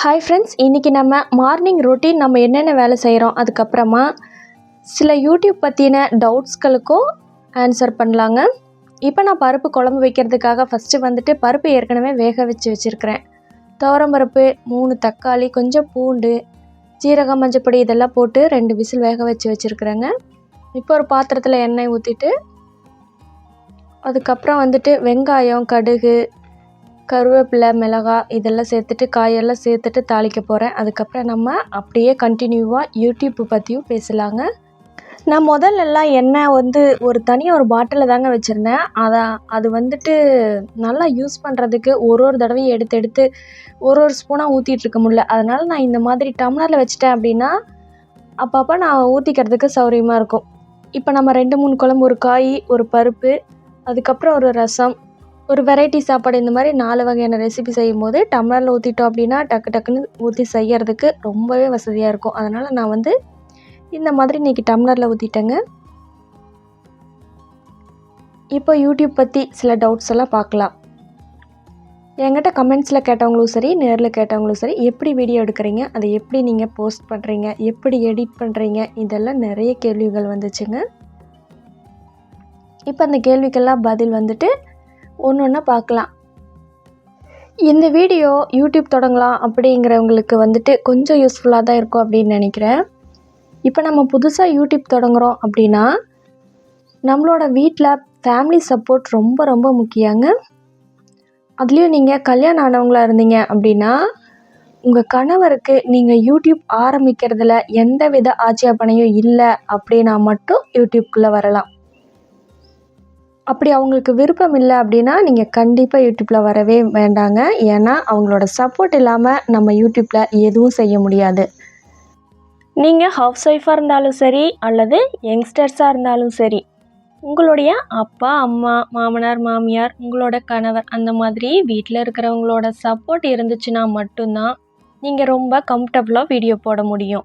Hi friends இன்றைக்கி நம்ம morning routine நம்ம என்னென்ன வேலை செய்கிறோம் அதுக்கப்புறமா சில யூடியூப் பற்றின டவுட்ஸ்களுக்கும் ஆன்சர் பண்ணலாங்க. இப்போ நான் பருப்பு குழம்பு வைக்கிறதுக்காக ஃபஸ்ட்டு வந்துட்டு பருப்பு ஏற்கனவே வேக வச்சு வச்சுருக்கிறேன். துவரம்பருப்பு மூணு தக்காளி கொஞ்சம் பூண்டு ஜீரகம் மஞ்சப்பொடி இதெல்லாம் போட்டு ரெண்டு விசில் வேக வச்சு வச்சுருக்குறேங்க. இப்போ ஒரு பாத்திரத்தில் எண்ணெய் ஊற்றிட்டு அதுக்கப்புறம் வந்துட்டு வெங்காயம் கடுகு கருவேப்பிலை மிளகாய் இதெல்லாம் சேர்த்துட்டு காயெல்லாம் சேர்த்துட்டு தாளிக்க போகிறேன் அதுக்கப்புறம் நம்ம அப்படியே கண்டினியூவாக யூடியூப் பற்றியும் பேசலாங்க. நான் முதல்லலாம் எண்ணெய் வந்து ஒரு தனியாக ஒரு பாட்டிலில் தாங்க வச்சுருந்தேன். அதை அது வந்துட்டு நல்லா யூஸ் பண்ணுறதுக்கு ஒரு ஒரு தடவையும் எடுத்து எடுத்து ஒரு ஒரு ஸ்பூனாக ஊற்றிட்டு இருக்க முடியல. அதனால் நான் இந்த மாதிரி டம்ளரில் வச்சிட்டேன் அப்படின்னா அப்பப்போ நான் ஊற்றிக்கிறதுக்கு சௌகரியமாக இருக்கும். இப்போ நம்ம ரெண்டு மூணு குழம்பு ஒரு காய் ஒரு பருப்பு அதுக்கப்புறம் ஒரு ரசம் ஒரு வெரைட்டி சாப்பாடு இந்த மாதிரி நாலு வகையான ரெசிபி செய்யும் போது டம்ளரில் ஊற்றிட்டோம் அப்படின்னா டக்கு டக்குன்னு ஊற்றி செய்யறதுக்கு ரொம்பவே வசதியாக இருக்கும். அதனால் நான் வந்து இந்த மாதிரி இன்றைக்கி டம்ளரில் ஊற்றிட்டேங்க இப்போ யூடியூப் பற்றி சில டவுட்ஸ் எல்லாம் பார்க்கலாம். என்கிட்ட கமெண்ட்ஸில் கேட்டவங்களும் சரி நேரில் கேட்டவங்களும் சரி எப்படி வீடியோ எடுக்கிறீங்க அதை எப்படி நீங்கள் போஸ்ட் பண்ணுறீங்க எப்படி எடிட் பண்ணுறீங்க இதெல்லாம் நிறைய கேள்விகள் வந்துச்சுங்க. இப்போ அந்த கேள்விக்கெல்லாம் பதில் வந்துட்டு ஒன்று ஒன்றா பார்க்கலாம் இந்த வீடியோ யூடியூப் தொடங்கலாம் அப்படிங்கிறவங்களுக்கு வந்துட்டு கொஞ்சம் யூஸ்ஃபுல்லாக தான் இருக்கும் அப்படின்னு நினைக்கிறேன். இப்போ நம்ம புதுசாக யூடியூப் தொடங்குகிறோம் அப்படின்னா நம்மளோட வீட்டில் ஃபேமிலி சப்போர்ட் ரொம்ப ரொம்ப முக்கியங்க. அதுலேயும் நீங்கள் கல்யாணம் ஆனவங்களா இருந்தீங்க அப்படின்னா உங்கள் கணவருக்கு நீங்கள் யூடியூப் ஆரம்பிக்கிறதுல எந்த வித ஆட்சேபனையும் இல்லை அப்படின்னா மட்டும் யூடியூப்குள்ளே வரலாம். அப்படி அவங்களுக்கு விருப்பம் இல்லை அப்படின்னா நீங்கள் கண்டிப்பாக யூடியூப்பில் வரவே வேண்டாங்க. ஏன்னா அவங்களோட சப்போர்ட் இல்லாமல் நம்ம யூடியூப்பில் எதுவும் செய்ய முடியாது. நீங்கள் ஹவுஸ் ஒய்ஃபாக இருந்தாலும் சரி அல்லது யங்ஸ்டர்ஸாக இருந்தாலும் சரி உங்களுடைய அப்பா அம்மா மாமனார் மாமியார் உங்களோட கணவர் அந்த மாதிரி வீட்டில் இருக்கிறவங்களோட சப்போர்ட் இருந்துச்சுன்னா மட்டும்தான் நீங்கள் ரொம்ப கம்ஃபர்டபுளாக வீடியோ போட முடியும்.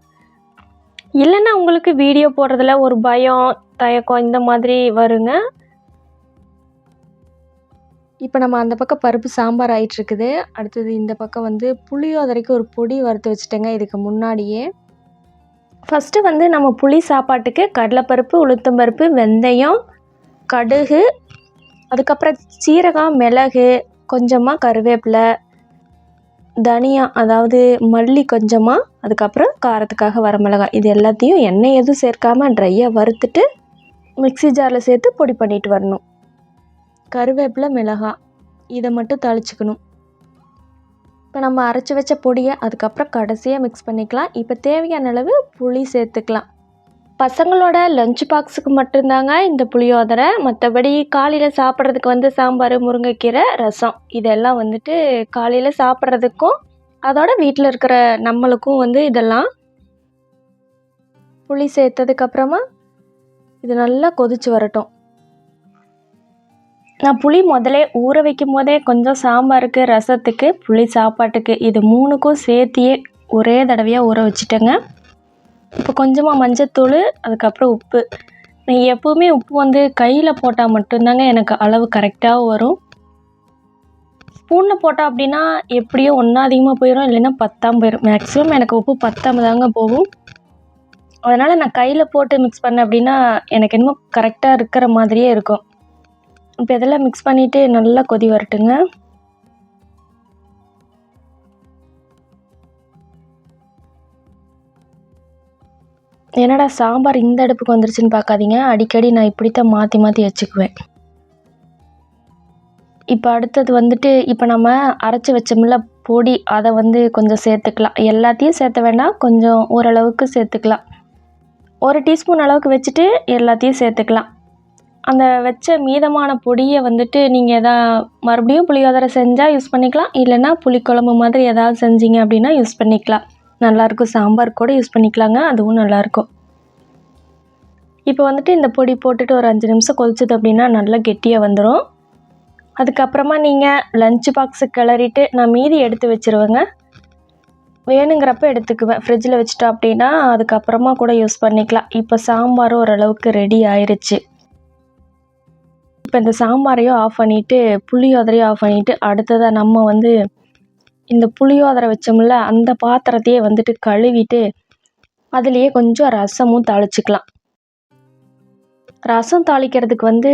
இல்லைன்னா உங்களுக்கு வீடியோ போடுறதுல ஒரு பயம் தயக்கம் இந்த மாதிரி வருங்க. இப்போ நம்ம அந்த பக்கம் பருப்பு சாம்பார் ஆயிட்டுருக்குது. அடுத்தது இந்த பக்கம் வந்து புளியோதரைக்கு ஒரு பொடி வறுத்து வச்சுட்டேங்க இதுக்கு முன்னாடியே. ஃபஸ்ட்டு வந்து நம்ம புளி சாப்பாட்டுக்கு கடலைப்பருப்பு உளுத்தம்பருப்பு வெந்தயம் கடுகு அதுக்கப்புறம் சீரகம் மிளகு கொஞ்சமாக கருவேப்பிலை தனியா அதாவது மல்லி கொஞ்சமாக அதுக்கப்புறம் காரத்துக்காக வரமிளகாய் இது எல்லாத்தையும் எண்ணெய் எதுவும் சேர்க்காமல் ட்ரையாக வறுத்துட்டு மிக்ஸி ஜாரில் சேர்த்து பொடி பண்ணிட்டு வரணும். கருவேப்பிலை மிளகாய். இதை மட்டும் தாளிச்சுக்கணும். இப்போ நம்ம அரைச்சி வச்ச பொடியை அதுக்கப்புறம் கடைசியாக மிக்ஸ் பண்ணிக்கலாம். இப்போ தேவையான அளவு புளி சேர்த்துக்கலாம். பசங்களோட லஞ்ச் பாக்ஸுக்கு மட்டும்தாங்க இந்த புளியோதரை மற்றபடி காலையில் சாப்பிட்றதுக்கு வந்து சாம்பார் முருங்கைக்கீரை ரசம். இதெல்லாம் வந்துட்டு காலையில் சாப்பிட்றதுக்கும் அதோட வீட்டில் இருக்கிற நம்மளுக்கும் வந்து இதெல்லாம் புளி சேர்த்ததுக்கப்புறமா இது நல்லா கொதிச்சு வரட்டும். நான் புளி முதலே ஊற வைக்கும் போதே கொஞ்சம் சாம்பாருக்கு ரசத்துக்கு புளி சாப்பாட்டுக்கு இது மூணுக்கும் சேர்த்தியே ஒரே தடவையாக ஊற வச்சுட்டேங்க. இப்போ கொஞ்சமாக மஞ்சத்தூள் அதுக்கப்புறம் உப்பு. நான் எப்போவுமே உப்பு வந்து கையில் போட்டால் மட்டும்தாங்க எனக்கு அளவு கரெக்டாக வரும். ஸ்பூனில் போட்டால் அப்படின்னா எப்படியோ ஒன்றா அதிகமாக போயிடும் இல்லைன்னா பத்தாம் போயிடும் மேக்ஸிமம் எனக்கு உப்பு பத்தாம தாங்க போகும். அதனால் நான் கையில் போட்டு மிக்ஸ் பண்ணேன் அப்படின்னா எனக்கு என்னமோ கரெக்டாக இருக்கிற மாதிரியே இருக்கும். இப்போ இதெல்லாம் மிக்ஸ் பண்ணிவிட்டு நல்லா கொதி வரட்டுங்க. என்னடா சாம்பார் இந்த அடுப்புக்கு வந்துருச்சுன்னு பார்க்காதீங்க. அடிக்கடி நான் இப்படித்தான் மாற்றி மாற்றி வச்சுக்குவேன். இப்போ அடுத்தது வந்துட்டு இப்போ நம்ம அரைச்சி வச்சோம்ல பொடி அதை வந்து கொஞ்சம் சேர்த்துக்கலாம். எல்லாத்தையும் சேர்த்த வேண்டாம். கொஞ்சம் ஓரளவுக்கு சேர்த்துக்கலாம். ஒரு டீஸ்பூன் அளவுக்கு வச்சுட்டு எல்லாத்தையும் சேர்த்துக்கலாம். அந்த வச்ச மீதமான பொடியை வந்துட்டு நீங்கள் எதா மறுபடியும் புளியோதரை செஞ்சால் யூஸ் பண்ணிக்கலாம். இல்லைன்னா புளிக்குழம்பு மாதிரி எதாவது செஞ்சீங்க அப்படின்னா யூஸ் பண்ணிக்கலாம். நல்லாயிருக்கும் சாம்பார் கூட யூஸ் பண்ணிக்கலாங்க. அதுவும் நல்லாயிருக்கும் இப்போ வந்துட்டு இந்த பொடி போட்டுட்டு ஒரு அஞ்சு நிமிஷம் கொதிச்சது அப்படின்னா நல்லா கெட்டியாக வந்துடும் அதுக்கப்புறமா நீங்கள் லஞ்ச் பாக்ஸு கிளறிட்டு நான் மீதி எடுத்து வச்சுருவேங்க. வேணுங்கிறப்ப எடுத்துக்குவேன். ஃப்ரிட்ஜில் வச்சுட்டோம் அப்படின்னா அதுக்கப்புறமா கூட யூஸ் பண்ணிக்கலாம். இப்போ சாம்பார் ஓரளவுக்கு ரெடி ஆயிடுச்சு இப்போ இந்த சாம்பாரையும் ஆஃப் பண்ணிவிட்டு புளியோதரையும் ஆஃப் பண்ணிவிட்டு அடுத்ததாக நம்ம வந்து இந்த புளியோதரை வச்சோம்ல அந்த பாத்திரத்தையே வந்துட்டு கழுவிட்டு அதுலேயே கொஞ்சம் ரசமும் தாளிச்சிக்கலாம். ரசம் தாளிக்கிறதுக்கு வந்து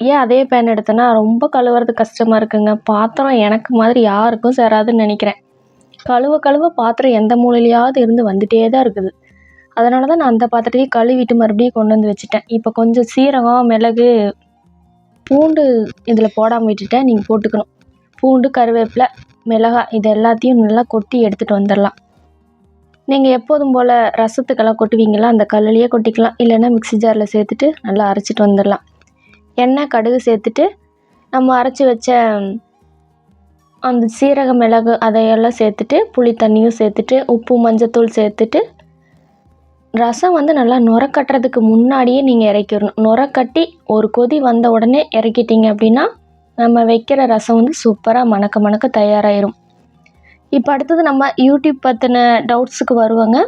ஏன் அதே பேன் எடுத்தேன்னா ரொம்ப கழுவுறது கஷ்டமாக இருக்குங்க. பாத்திரம் எனக்கு மாதிரி யாருக்கும் சேராதுன்னு நினைக்கிறேன். கழுவ கழுவ பாத்திரம் எந்த மூலையிலையாவது இருந்து வந்துட்டே தான் இருக்குது. அதனால தான் நான் அந்த பாத்திரத்தையும் கழுவிட்டு மறுபடியும் கொண்டு வந்து வச்சுட்டேன். இப்போ கொஞ்சம் சீரகம் மிளகு பூண்டு இதில் போடாமல் விட்டுட்டேன் நீங்கள் போட்டுக்கணும். பூண்டு கருவேப்பிலை மிளகாய் இது எல்லாத்தையும் நல்லா கொட்டி எடுத்துகிட்டு வந்துடலாம். நீங்கள் எப்போதும் போல் ரசத்துக்கெல்லாம் கொட்டுவீங்களா? அந்த கல்லுலேயே கொட்டிக்கலாம். இல்லைன்னா மிக்ஸி ஜாரில் சேர்த்துட்டு நல்லா அரைச்சிட்டு வந்துடலாம். எண்ணெய் கடுகு சேர்த்துட்டு நம்ம அரைச்சி வச்ச அந்த சீரக மிளகு அதையெல்லாம் சேர்த்துட்டு புளி தண்ணியும் சேர்த்துட்டு உப்பு மஞ்சத்தூள் சேர்த்துட்டு ரசம் வந்து நல்லா நுர கட்டுறதுக்கு முன்னாடியே நீங்கள் இறக்கிடணும். நுர கட்டி ஒரு கொதி வந்த உடனே இறக்கிட்டீங்க அப்படின்னா நம்ம வைக்கிற ரசம் வந்து சூப்பராக மணக்க மணக்க தயாராகிரும் இப்போ அடுத்தது நம்ம யூடியூப் பற்றின டவுட்ஸுக்கு வருவாங்க.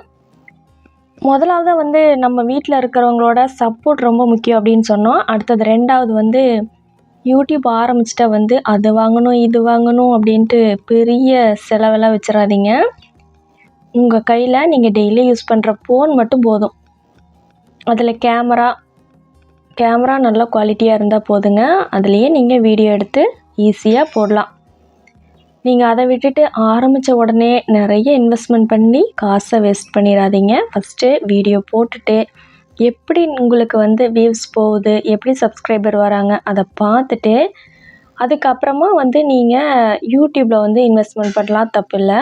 முதலாவது வந்து நம்ம வீட்டில் இருக்கிறவங்களோட சப்போர்ட் ரொம்ப முக்கியம் அப்படின்னு சொன்னோம். அடுத்தது ரெண்டாவது வந்து யூடியூப் ஆரம்பிச்சிட்டா வந்து அது வாங்கணும் இது வாங்கணும் அப்படின்ட்டு பெரிய செலவெல்லாம் வச்சிடாதீங்க. உங்கள் கையில் நீங்கள் டெய்லி யூஸ் பண்ணுற ஃபோன் மட்டும் போதும். அதில் கேமரா கேமரா நல்ல குவாலிட்டியாக இருந்தால் போதுங்க. அதுலேயே நீங்கள் வீடியோ எடுத்து ஈஸியாக போடலாம். நீங்கள் அதை விட்டுட்டு ஆரம்பித்த உடனே நிறைய இன்வெஸ்ட்மெண்ட் பண்ணி காசை வேஸ்ட் பண்ணிடாதீங்க. ஃபஸ்ட்டு வீடியோ போட்டுட்டு எப்படி உங்களுக்கு வந்து வியூஸ் போகுது எப்படி சப்ஸ்கிரைபர் வராங்க அதை பார்த்துட்டு அதுக்கப்புறமா வந்து நீங்கள் யூடியூப்பில் வந்து இன்வெஸ்ட்மெண்ட் பண்ணலாம். தப்பு இல்லை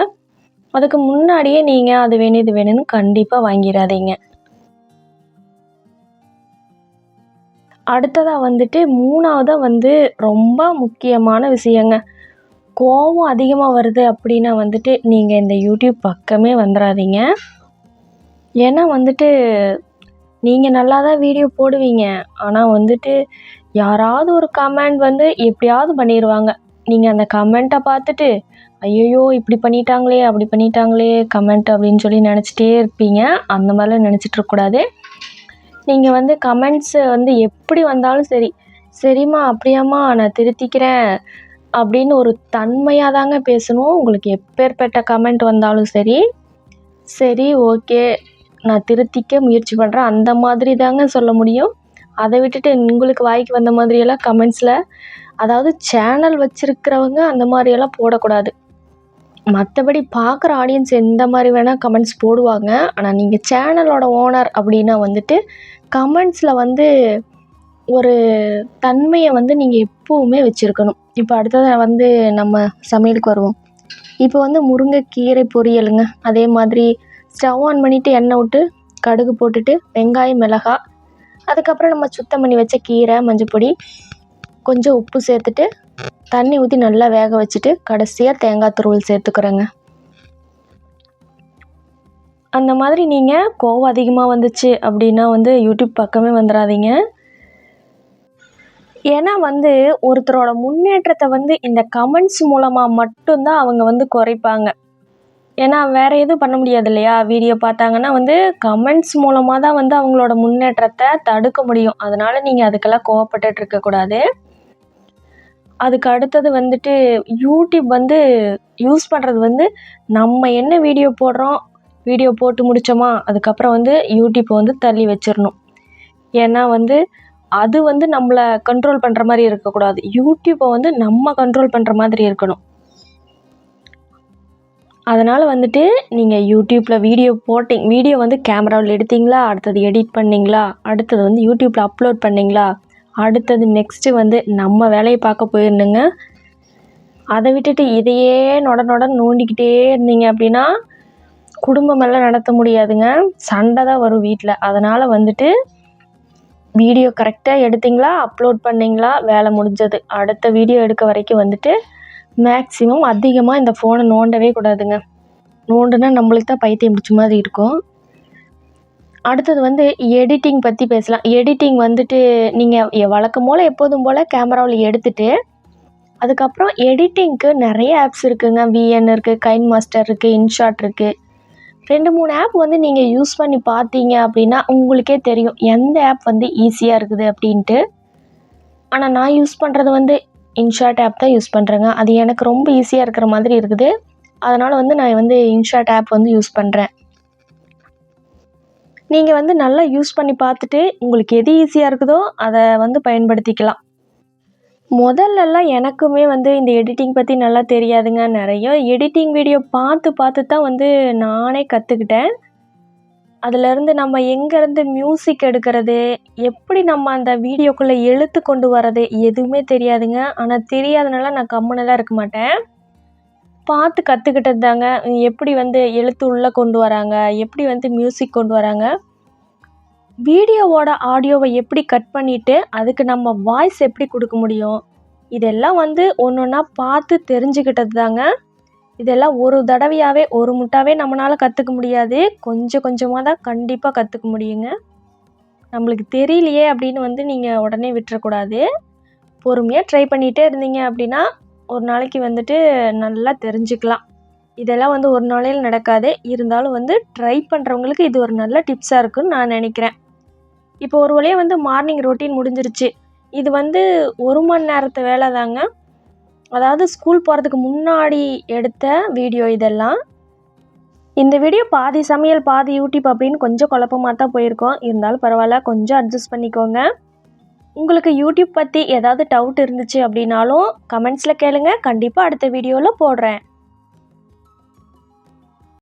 அதுக்கு முன்னாடியே நீங்கள் அது வேணும் இது வேணும்னு கண்டிப்பாக வாங்கிடாதீங்க. அடுத்ததாக வந்துட்டு மூணாவதாக வந்து ரொம்ப முக்கியமான விஷயங்க. கோபம் அதிகமாக வருது அப்படின்னா வந்துட்டு நீங்கள் இந்த யூடியூப் பக்கமே வந்துடாதீங்க ஏன்னா வந்துட்டு நீங்கள் நல்லா தான் வீடியோ போடுவீங்க. ஆனால் வந்துட்டு யாராவது ஒரு கமெண்ட் வந்து எப்படியாவது பண்ணிடுவாங்க நீங்கள் அந்த கமெண்ட்டை பார்த்துட்டு ஐயையோ இப்படி பண்ணிட்டாங்களே அப்படி பண்ணிட்டாங்களே கமெண்ட் அப்படின்னு சொல்லி நினச்சிட்டே இருப்பீங்க. அந்த மாதிரிலாம் நினச்சிட்டு இருக்கக்கூடாது நீங்கள் வந்து கமெண்ட்ஸு வந்து எப்படி வந்தாலும் சரி சரிம்மா அப்படியாம்மா நான் திருத்திக்கிறேன் அப்படின்னு ஒரு தன்மையாக தாங்க பேசணும். உங்களுக்கு எப்பேற்பட்ட கமெண்ட் வந்தாலும் சரி சரி ஓகே நான் திருத்திக்க முயற்சி பண்ணுறேன் அந்த மாதிரி தாங்க சொல்ல முடியும். அதை விட்டுட்டு உங்களுக்கு வாய்க்கு வந்த மாதிரியெல்லாம் கமெண்ட்ஸில் அதாவது சேனல் வச்சுருக்கிறவங்க அந்த மாதிரியெல்லாம் போடக்கூடாது. மற்றபடி பார்க்குற ஆடியன்ஸ் எந்த மாதிரி வேணால் கமெண்ட்ஸ் போடுவாங்க. ஆனால் நீங்கள் சேனலோட ஓனர் அப்படின்னா வந்துட்டு கமெண்ட்ஸில் வந்து ஒரு தன்மையை வந்து நீங்கள் எப்போவுமே வச்சுருக்கணும். இப்போ அடுத்தது வந்து நம்ம சமையலுக்கு வருவோம். இப்போ வந்து முருங்கைக்கீரை பொரியலுங்க. அதே மாதிரி ஸ்டவ் ஆன் பண்ணிவிட்டு எண்ணெய் விட்டு கடுகு போட்டுட்டு வெங்காயம் மிளகாய் அதுக்கப்புறம் நம்ம சுத்தம் பண்ணி வச்ச கீரை மஞ்சப்பொடி கொஞ்சம் உப்பு சேர்த்துட்டு தண்ணி ஊற்றி நல்லா வேக வச்சுட்டு கடைசியாக தேங்காய் துருவல் சேர்த்துக்கிறேங்க. அந்த மாதிரி நீங்கள் கோவம் அதிகமாக வந்துச்சு அப்படின்னா வந்து யூடியூப் பக்கமே வந்துடாதீங்க. ஏன்னா வந்து ஒருத்தரோட முன்னேற்றத்தை வந்து இந்த கமெண்ட்ஸ் மூலமாக மட்டும்தான் அவங்க வந்து குறைப்பாங்க. ஏன்னா வேறு எதுவும் பண்ண முடியாது இல்லையா வீடியோ பார்த்தாங்கன்னா வந்து கமெண்ட்ஸ் மூலமாக தான் வந்து அவங்களோட முன்னேற்றத்தை தடுக்க முடியும். அதனால் நீங்கள் அதுக்கெல்லாம் கோவப்பட்டுட்டு இருக்கக்கூடாது அதுக்கு அடுத்தது வந்துட்டு யூடியூப் வந்து யூஸ் பண்ணுறது வந்து நம்ம என்ன வீடியோ போடுறோம் வீடியோ போட்டு முடித்தோமா அதுக்கப்புறம் வந்து யூடியூப்பை வந்து தள்ளி வச்சிடணும். ஏன்னா வந்து அது வந்து நம்மளை கண்ட்ரோல் பண்ணுற மாதிரி இருக்கக்கூடாது. யூடியூப்பை வந்து நம்ம கண்ட்ரோல் பண்ணுற மாதிரி இருக்கணும். அதனால் வந்துட்டு நீங்கள் யூடியூப்பில் வீடியோ போட்டிங் வீடியோ வந்து கேமராவில் எடுத்தீங்களா? அடுத்தது எடிட் பண்ணிங்களா? அடுத்தது வந்து யூடியூப்பில் அப்லோட் பண்ணிங்களா? அடுத்தது நெக்ஸ்ட்டு வந்து நம்ம வேலையை பார்க்க போயிருந்துங்க. அதை விட்டுட்டு இதையே நொட நொட நோண்டிக்கிட்டே இருந்தீங்க அப்படின்னா குடும்பமெல்லாம் நடத்த முடியாதுங்க. சண்டை தான் வரும் வீட்டில் அதனால் வந்துட்டு வீடியோ கரெக்டாக எடுத்தீங்களா? அப்லோட் பண்ணிங்களா? வேலை முடிஞ்சது. அடுத்த வீடியோ எடுக்க வரைக்கும் வந்துட்டு மேக்ஸிமம் அதிகமாக இந்த ஃபோனை நோண்டவே கூடாதுங்க. நோண்டுனா நம்மளுக்கு தான் பைத்தியம் பிடிச்ச மாதிரி இருக்கும். அடுத்தது வந்து எடிட்டிங் பற்றி பேசலாம். எடிட்டிங் வந்துட்டு நீங்கள் வழக்கம் போல் எப்போதும் போல் கேமராவில் எடுத்துகிட்டு அதுக்கப்புறம் எடிட்டிங்க்கு நிறைய ஆப்ஸ் இருக்குதுங்க விஎன் இருக்குது கைன் மாஸ்டர் இருக்குது இன்ஷாட் இருக்குது ரெண்டு மூணு ஆப் வந்து நீங்கள் யூஸ் பண்ணி பார்த்தீங்க அப்படின்னா உங்களுக்கே தெரியும். எந்த ஆப் வந்து ஈஸியாக இருக்குது அப்படின்ட்டு. ஆனால் நான் யூஸ் பண்ணுறது வந்து இன்ஷாட் ஆப் தான் யூஸ் பண்ணுறேங்க அது எனக்கு ரொம்ப ஈஸியாக இருக்கிற மாதிரி இருக்குது. அதனால் வந்து நான் வந்து இன்ஷாட் ஆப் வந்து யூஸ் பண்ணுறேன் நீங்கள் வந்து நல்லா யூஸ் பண்ணி பார்த்துட்டு உங்களுக்கு எது ஈஸியாக இருக்குதோ அதை வந்து பயன்படுத்திக்கலாம். முதல்லலாம் எனக்குமே வந்து இந்த எடிட்டிங் பற்றி நல்லா தெரியாதுங்க. நிறைய எடிட்டிங் வீடியோ பார்த்து பார்த்து தான் வந்து நானே கற்றுக்கிட்டேன் அதுலேருந்து நம்ம எங்கேருந்து மியூசிக் எடுக்கிறது எப்படி நம்ம அந்த வீடியோக்குள்ளே எழுத்து கொண்டு வர்றது எதுவுமே தெரியாதுங்க. ஆனால் தெரியாதனால நான் கம்முன்னு இருக்க மாட்டேன். பார்த்து கற்றுக்கிட்டது தாங்க எப்படி வந்து எழுத்து உள்ளே கொண்டு வராங்க எப்படி வந்து மியூசிக் கொண்டு வராங்க. வீடியோவோட ஆடியோவை எப்படி கட் பண்ணிவிட்டு அதுக்கு நம்ம வாய்ஸ் எப்படி கொடுக்க முடியும் இதெல்லாம் வந்து ஒன்று ஒன்றா பார்த்து தெரிஞ்சுக்கிட்டது தாங்க இதெல்லாம் ஒரு தடவையாகவே ஒரு முட்டாவே நம்மளால் கற்றுக்க முடியாது. கொஞ்சம் கொஞ்சமாக தான் கண்டிப்பாக கற்றுக்க முடியுங்க. நம்மளுக்கு தெரியலையே அப்படின்னு வந்து நீங்கள் உடனே விட்டுறக்கூடாது. பொறுமையாக ட்ரை பண்ணிகிட்டே இருந்தீங்க அப்படின்னா ஒரு நாளைக்கு வந்துட்டு நல்லா தெரிஞ்சுக்கலாம். இதெல்லாம் வந்து ஒரு நாளையில் நடக்காது. இருந்தாலும் வந்து ட்ரை பண்ணுறவங்களுக்கு இது ஒரு நல்ல டிப்ஸாக இருக்குன்னு நான் நினைக்கிறேன். இப்போ ஒரு வழியாக வந்து மார்னிங் ரொட்டீன் முடிஞ்சிருச்சு. இது வந்து ஒரு மணி நேரத்து வேலை தாங்க. அதாவது ஸ்கூல் போகிறதுக்கு முன்னாடி எடுத்த வீடியோ இதெல்லாம். இந்த வீடியோ பாதி சமையல் பாதி யூடியூப் அப்படின்னு கொஞ்சம் குழப்பமாக தான் போயிருக்கோம். இருந்தாலும் பரவாயில்ல கொஞ்சம் அட்ஜஸ்ட் பண்ணிக்கோங்க. உங்களுக்கு யூடியூப் பற்றி ஏதாவது டவுட் இருந்துச்சு அப்படின்னாலும் கமெண்ட்ஸில் கேளுங்கள் கண்டிப்பாக அடுத்த வீடியோவில் போடுறேன்.